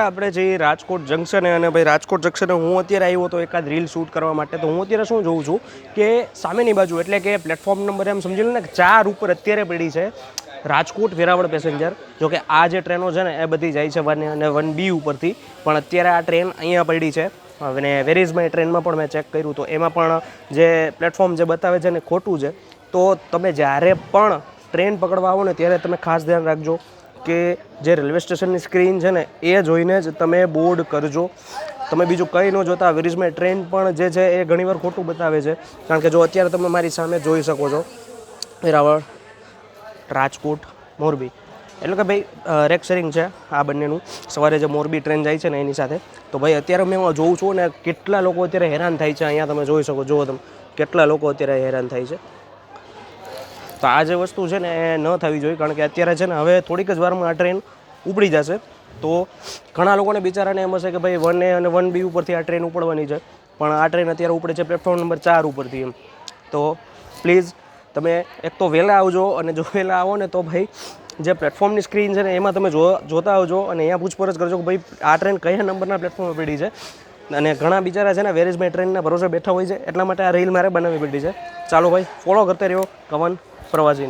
આપણે જે રાજકોટ જંકશને અને ભાઈ રાજકોટ જંકશને હું અત્યારે આવ્યો હતો એકાદ રીલ શૂટ કરવા માટે, તો હું અત્યારે શું જોઉં છું કે સામેની બાજુ, એટલે કે પ્લેટફોર્મ નંબર એમ સમજી લો ને, ચાર ઉપર અત્યારે પડી છે રાજકોટ વેરાવળ પેસેન્જર જો કે આ જે ટ્રેનો છે ને, એ બધી જાય છે વન અને વન બી ઉપરથી. પણ અત્યારે આ ટ્રેન અહીંયા પડી છે. અને વેરીઝ માય ટ્રેનમાં પણ મેં ચેક કર્યું તો એમાં પણ જે પ્લેટફોર્મ જે બતાવે છે ને ખોટું છે. તો તમે જ્યારે પણ ટ્રેન પકડવા આવો ને, ત્યારે તમે ખાસ ધ્યાન રાખજો. કે જે રેલવે સ્ટેશનની સ્ક્રીન છે ને, એ જોઈને જ તમે બોર્ડ કરજો. તમે બીજું કંઈ ન જોતા વિરીજમાં ટ્રેન પણ જે છે એ ઘણીવાર ખોટું બતાવે છે. કારણ કે જો અત્યારે તમે મારી સામે જોઈ શકો છો, વેરાવળ, રાજકોટ, મોરબી. એટલે કે ભાઈ રેક શેરિંગ છે આ બંનેનું. સવારે જે મોરબી ટ્રેન જાય છે ને એની સાથે. તો ભાઈ, અત્યારે મેં જોઉં છું ને, કેટલા લોકો અત્યારે હેરાન થાય છે અહીંયા તમે જોઈ શકો. જુઓ તમે, કેટલા લોકો અત્યારે હેરાન થાય છે. તો આ જે વસ્તુ છે ને એ ન થવી જોઈએ, કારણ કે અત્યારે છે ને હવે થોડીક જ વારમાં આ ટ્રેન ઉપડી જશે. તો ઘણા લોકોને બિચારાને એમ હશે કે ભાઈ વન એ અને વન બી ઉપરથી આ ટ્રેન ઉપડવાની છે. પણ આ ટ્રેન અત્યારે ઉપડે છે પ્લેટફોર્મ નંબર ચાર ઉપરથી એમ. તો પ્લીઝ તમે એક તો વહેલા આવજો અને જો વહેલા આવો ને તો ભાઈ જે પ્લેટફોર્મની સ્ક્રીન છે ને એમાં તમે જો, જોતા આવજો અને અહીંયા પૂછપરછ કરજો કે ભાઈ આ ટ્રેન કયા નંબરના પ્લેટફોર્મ પડી છે. અને ઘણા બિચારા છે ને વેરેજ માય ટ્રેનના ભરોસે બેઠા હોય છે, એટલા માટે આ રીલ મારે બનાવવી પડી છે. ચાલો ભાઈ ફોલો કરતા રહ્યો કવન प्रवासीने